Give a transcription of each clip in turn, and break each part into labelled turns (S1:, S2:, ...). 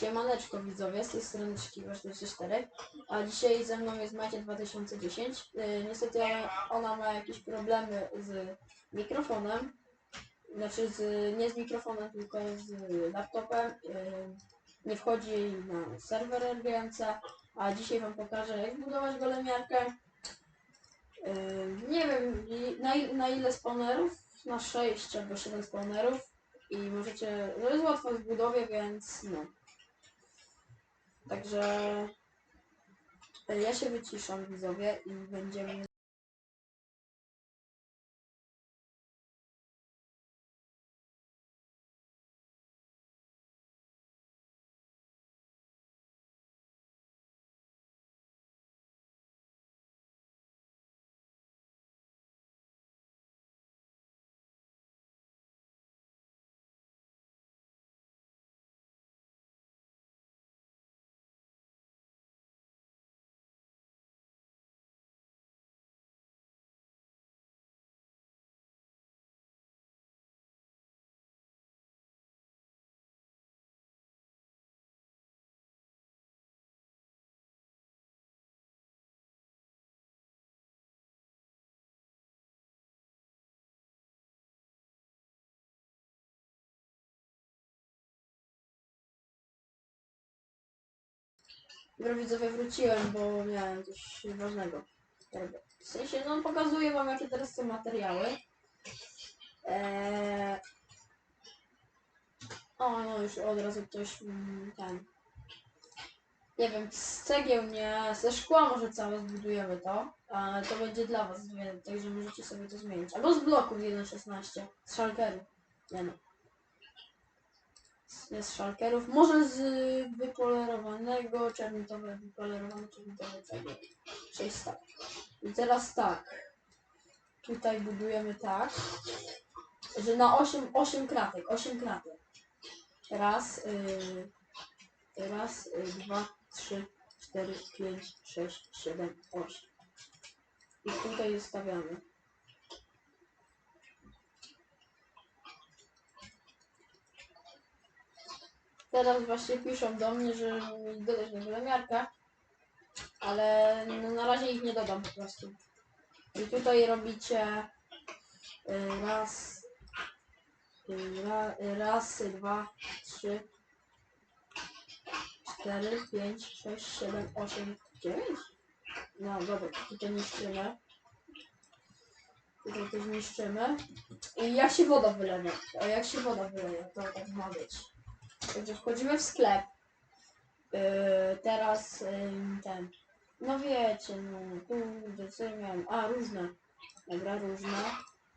S1: Siemaneczko widzowie, z tej strony Szkiwa 44, a dzisiaj ze mną jest Macie 2010. Yy, niestety ona ma jakieś problemy z mikrofonem, znaczy z, nie z mikrofonem, tylko z laptopem. Yy, nie wchodzi na serwer RGMC, a dzisiaj wam pokażę jak budować golemiarkę. Yy, nie wiem na, na ile spawnerów, na 6 albo 7 spawnerów i możecie, no jest łatwo w budowie, więc no. Także ja się wyciszam widzowie i będziemy Dobra widzowie wróciłem, bo miałem coś ważnego. robić. W sensie, no pokazuję wam jakie teraz są materiały. Eee... O, no już od razu ktoś mm, ten. Nie wiem, z cegieł nie, ze szkła może całe zbudujemy to, a to będzie dla was, także możecie sobie to zmienić. Albo z bloków 1.16, z szalkerów. Nie no. Z szalkerów, może z wypolerowanego, czernitowe, wypolerowane czernitowe cegły. 6 tak. I teraz tak. Tutaj budujemy tak, że na 8, 8 kratek, 8 kratek. Raz, yy, raz, yy, dwa, trzy, cztery, pięć, sześć, siedem, osiem. I tutaj zostawiamy. Teraz właśnie piszą do mnie, że mi dodać na wymiarkę, ale no, na razie ich nie dodam po prostu. I tutaj robicie y, raz, y, y, raz, dwa, trzy, cztery, pięć, sześć, siedem, osiem, dziewięć. No dobra, tutaj niszczymy. Tutaj to zniszczymy. I jak się woda wylewa? A jak się woda wyleje, to tak ma być. Także wchodzimy w sklep. Yy, teraz yy, ten. No wiecie, no kurde, co ja miałem? A, różne. Dobra, różne.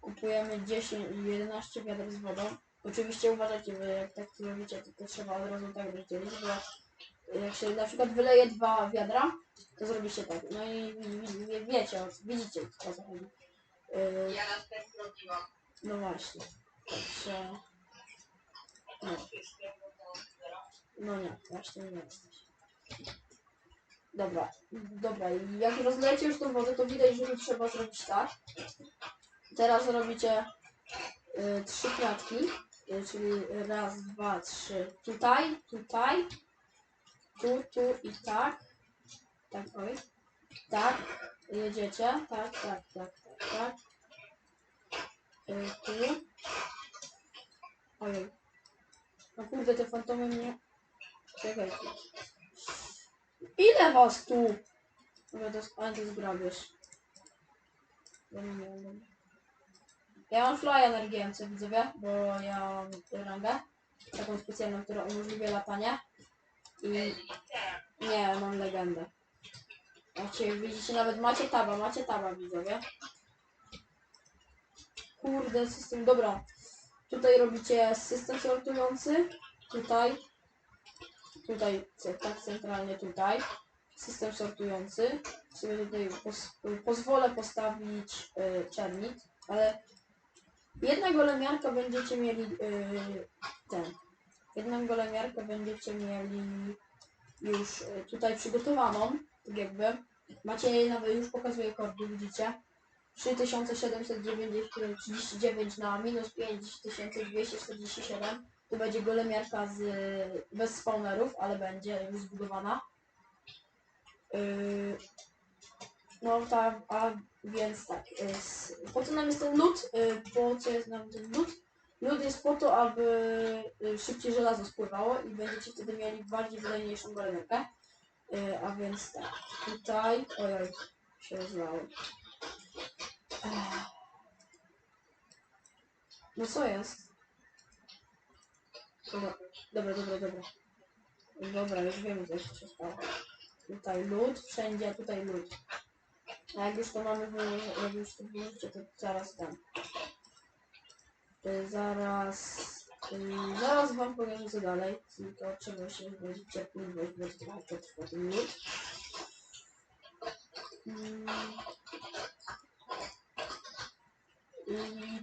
S1: Kupujemy 10, 11 wiader z wodą. Oczywiście uważajcie, że jak tak robicie, to, to trzeba od razu tak rozdzielić, bo jak się na przykład wyleje dwa wiadra, to zrobi się tak. No i wi- wi- wie- wiecie, widzicie o co chodzi. Yy,
S2: Ja raz tak zrobiłam.
S1: no właśnie. Także... No. No nie, właśnie nie jesteś. Dobra, dobra, jak rozlejecie już tą wodę, to widać, że tu trzeba zrobić tak. Teraz robicie y, trzy kratki, y, czyli raz, dwa, trzy. Tutaj, tutaj, tu, tu i tak. Tak, oj. Tak, jedziecie, tak, tak, tak, tak, tak. Y, tu. Ojej. No kurde, te fantomy mnie... Czekaj. Ile was tu? Dobra, to jest, wiem. Ja mam flya na RGMC, widzowie, bo ja mam rangę. Taką specjalną, która umożliwia latanie. I nie, mam legendę. Macie, widzicie, nawet macie taba, macie taba, widzowie. Kurde, system, dobra. Tutaj robicie system sortujący. Tutaj. Tutaj, tak centralnie tutaj. System sortujący. Sobie tutaj pos pozwolę postawić y, czernit, ale jedna golemiarka będziecie mieli y, ten. Jedną golemiarkę będziecie mieli już y, tutaj przygotowaną, tak jakby. Macie jej nawet już pokazuję kordy, widzicie? 3739 na minus 5247 Tu będzie golemiarka z, bez spawnerów, ale będzie już zbudowana. Yy, no tak, a więc tak. y, s- Po co nam jest ten lód? Y, Po co jest nam ten lód? Lód jest po to, aby y, szybciej żelazo spływało i będziecie wtedy mieli bardziej wydajniejszą golemiarkę. Y, A więc tak, tutaj... Ojoj, się rozlało. No co jest? Dobra, dobra, dobra, dobra. Dobra, już wiemy, co się stało. Tutaj lód, wszędzie, a tutaj lód. A jak już to mamy, jak już to włożycie, to zaraz tam. Zaraz, zaraz wam powiem co dalej. Tylko trzeba się będzie cierpliwość, bo to trochę ten lód. Mm.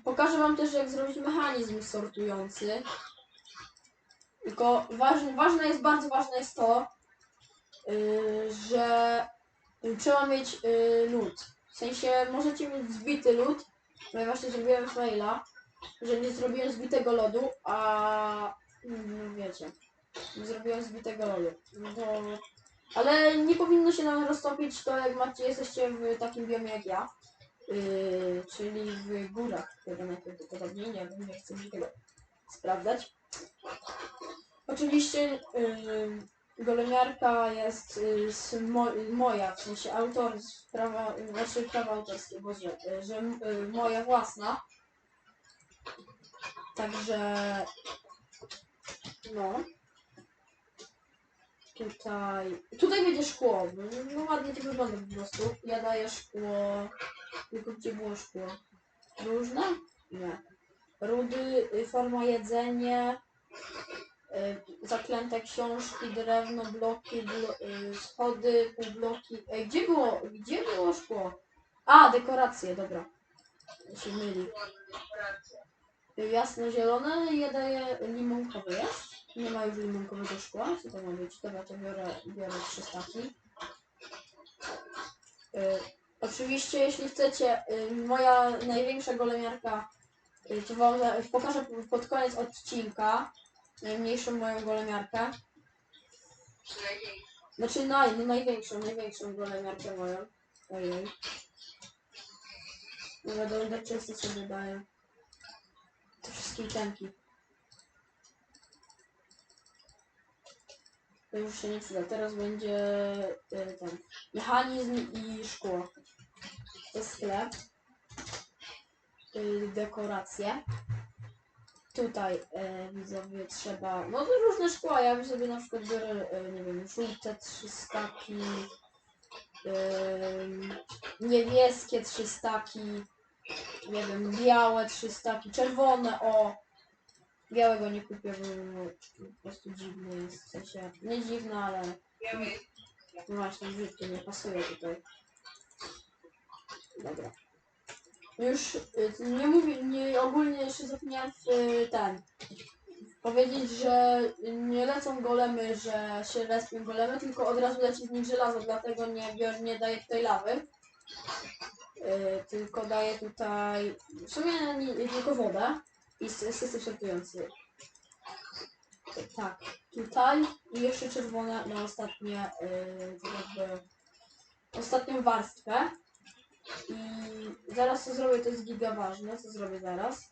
S1: Pokażę wam też jak zrobić mechanizm sortujący. Tylko ważne, ważne jest, bardzo ważne jest to, yy, że trzeba mieć yy, lód. W sensie możecie mieć zbity lód, bo ja właśnie zrobiłem faila, że nie zrobiłem zbitego lodu, a no wiecie, nie zrobiłem zbitego lodu. Bo... Ale nie powinno się nam roztopić to jak macie, jesteście w takim biomie jak ja. Yy, czyli w górach chyba najprawdopodobniej, nie wiem, nie chcę mi tego sprawdzać. Oczywiście yy, golemiarka jest yy, mo moja, w sensie autor prawa, znaczy prawa autorskie, boże, yy, że yy, moja własna. Także no. Tutaj. Tutaj będzie szkło. No, ładnie to wygląda po prostu. Ja daję szkło. Tylko gdzie było szkło? Różne? Nie. Rudy, y, forma jedzenie, y, zaklęte książki, drewno, bloki, blo, y, schody, półbloki. Ej, gdzie było, gdzie było szkło? A, dekoracje, dobra. Się myli. Y, Jasno-zielone, ja daję limonkowy, jest? Nie ma już limonkowego szkła, co to ma być? Dobra, to biorę, biorę trzy staki. Y, oczywiście, jeśli chcecie, y, moja największa golemiarka, y, to wam za- pokażę pod koniec odcinka, najmniejszą moją golemiarkę. Znaczy naj, no największą, największą golemiarkę moją. Ojej. Będę często sobie daję. Te wszystkie itemki. To już się nie przyda. Teraz będzie y, ten mechanizm i szkło. To jest sklep. Y, dekoracje. Tutaj y, widzowie trzeba. No to różne szkła. Ja bym sobie na przykład biorę, y, nie wiem, żółte trzy staki. ym, niebieskie trzy staki. Nie wiem, białe trzy staki, czerwone, o! Białego nie kupię, bo po prostu dziwny jest. W sensie, nie dziwny, ale no właśnie, brzydki, nie pasuje tutaj. Dobra. Już y, nie mówię, nie, ogólnie jeszcze zapomniałem y, ten powiedzieć, że nie lecą golemy, że się respią golemy, tylko od razu leci z nich żelazo, dlatego nie, bior, nie daję tutaj lawy. Y, tylko daję tutaj w sumie nie, tylko wodę i sy- system sortujący. Y, Tak, tutaj i jeszcze czerwone na ostatnie, y, tak jakby ostatnią warstwę. I zaraz co zrobię, to jest giga ważne, co zrobię zaraz.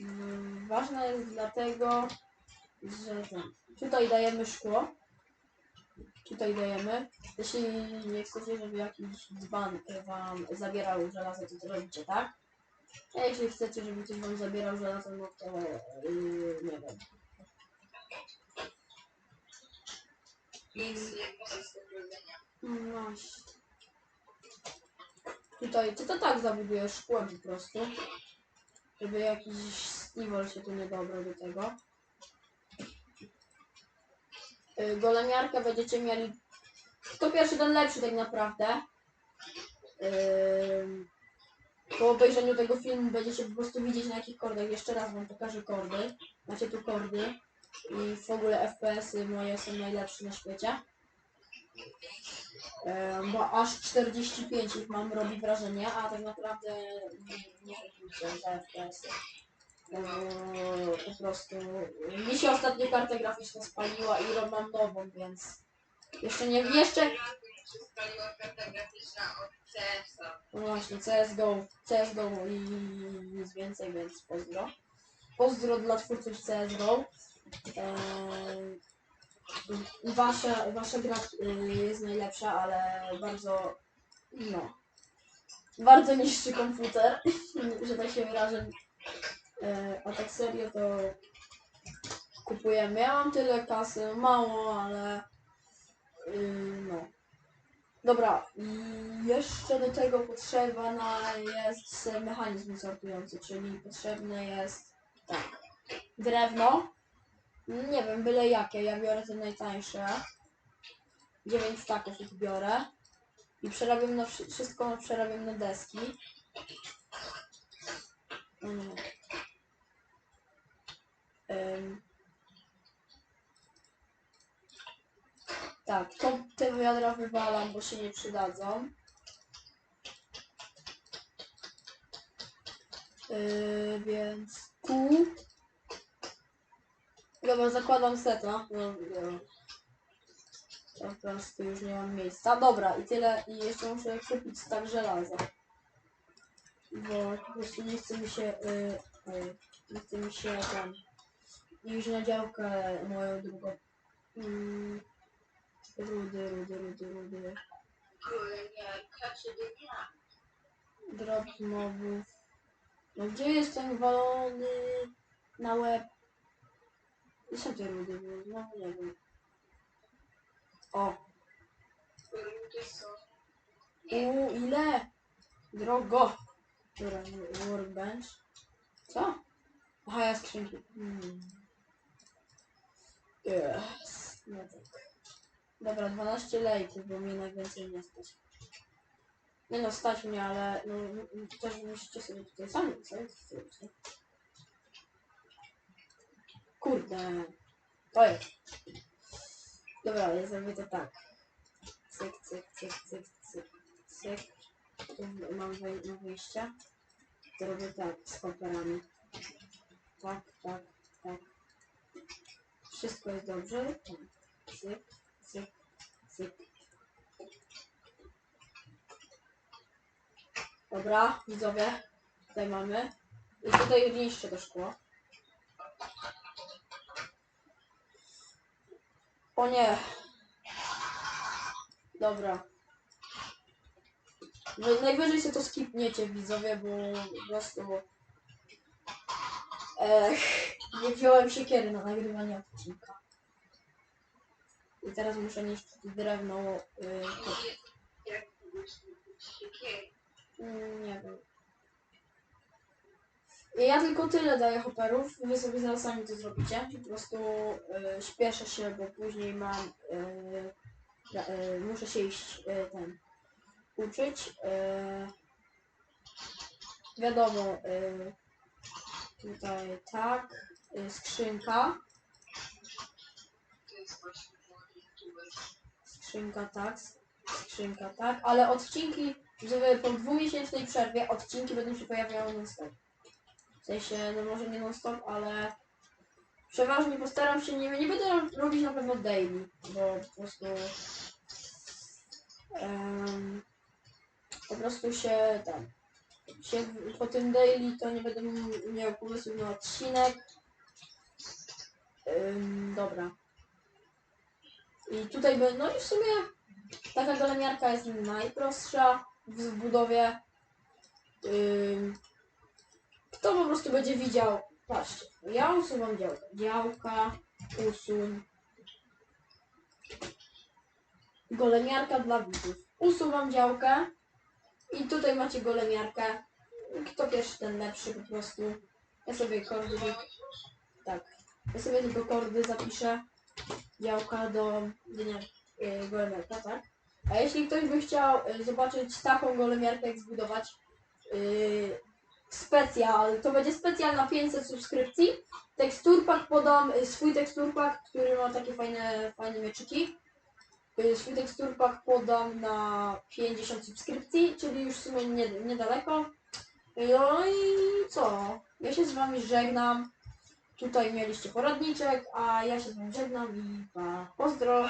S1: Mm, Ważne jest dlatego, że tutaj dajemy szkło. Tutaj dajemy. Jeśli nie chcecie, żeby jakiś dzban wam zabierał żelazo, to to robicie, tak? A jeśli chcecie, żeby ktoś wam zabierał żelazo, no to yy, nie wiem. No właśnie. Tutaj, ty to tak zabudujesz szkłem po prostu. Żeby jakiś Stevol się tu nie dobrał do tego. Y, Golemiarkę będziecie mieli... Kto pierwszy, ten lepszy tak naprawdę. Ym, Po obejrzeniu tego filmu będziecie po prostu widzieć na jakich kordach. Jeszcze raz wam pokażę kordy. Macie tu kordy. I w ogóle FPS-y moje są najlepsze na świecie. E, bo aż 45 ich mam, robi wrażenie, a tak naprawdę nie, nie robicie za FPS. Eee, po prostu mi się ostatnio karta graficzna spaliła i ro- mam nową, więc jeszcze nie, jeszcze,
S2: się spaliła karta graficzna od CS-a.
S1: no właśnie, CSGO, CSGO i nic więcej, więc pozdro. Pozdro dla twórców CSGO. Eee, wasza, wasza gra y, jest najlepsza, ale bardzo, no, bardzo niszczy komputer, że tak się wyrażę. Eee, a tak serio to kupujemy. Ja mam tyle kasy, mało, ale yy, no. Dobra, jeszcze do tego potrzebna jest mechanizm sortujący, czyli potrzebne jest tak, drewno, nie wiem, byle jakie, ja biorę te najtańsze, 9 staków ich biorę i przerabiam na wszy- wszystko przerabiam na deski. Ym. Tak, to te wiadra wywalam, bo się nie przydadzą. Yy, więc tu. Dobra, zakładam seta. No, no. Po prostu już nie mam miejsca. Dobra, i tyle. I jeszcze muszę kupić tak żelaza. Bo po prostu nie chce mi się. Yy, yy, nie chce mi się tam. Iść na działkę moją drugą. Yy, rudy, rudy, rudy, rudy. Drop mobów. No gdzie jest ten walony na łeb? Te rudy, bo znowu nie wiem. O, u ile? Drogo. Dobra, workbench. Co? Aha, ja skrzynki. Hmm. Yes. No tak. Dobra, 12 lejków, bo mnie najwięcej nie stać. Nie no, stać mnie, ale no, też musicie sobie tutaj sami nie? Kurde. To jest. Dobra, ja zrobię to tak. Cyk, cyk, cyk, cyk, cyk, cyk. Tu mam, wej- mam wyjście. To tak, z koperami. Tak, tak, tak. Wszystko jest dobrze. Tak. Cyk, Dobra, widzowie. Tutaj mamy. I tutaj niszczę to szkło. O nie. Dobra. Wy- Najwyżej się to skipniecie widzowie, bo po prostu... Ech, nie wziąłem siekiery na nagrywanie odcinka. I teraz muszę niszczyć drewno. Yy? Mm, Nie wiem. Ja tylko tyle daję hopperów, wy sobie zaraz sami to zrobicie. Po prostu y, śpieszę się, bo później mam. Y, ra- y, muszę się iść y, ten uczyć. Y, wiadomo, y, tutaj tak, y, skrzynka, skrzynka tak, skrzynka tak, ale odcinki, żeby po dwumiesięcznej przerwie odcinki będą się pojawiały non stop. W sensie, no może nie non stop, ale przeważnie postaram się, nie, nie będę robić na pewno daily, bo po prostu em, po prostu się tam się po tym daily to nie będę miał pomysłu na odcinek. Ym, dobra. I tutaj by, no i w sumie taka golemiarka jest najprostsza w budowie. Kto po prostu będzie widział, patrzcie, ja usuwam działka, działka, usuń. Golemiarka dla widzów. Usuwam działkę i tutaj macie golemiarkę. Kto pierwszy, ten lepszy po prostu. Ja sobie kordy, tak, ja sobie tylko kordy zapiszę. Działka do dnia yy, golemiarka, tak? A jeśli ktoś by chciał y, zobaczyć taką golemiarkę, jak zbudować yy, specjal, to będzie specjal na 500 subskrypcji. Teksturpak podam y, swój teksturpak, który ma takie fajne, fajne mieczyki. Y, Swój teksturpak podam na 50 subskrypcji, czyli już w sumie nie, niedaleko. No i co? Ja się z wami żegnam. Tutaj mieliście poradniczek, a ja się z wami żegnam i pa. Pozdro.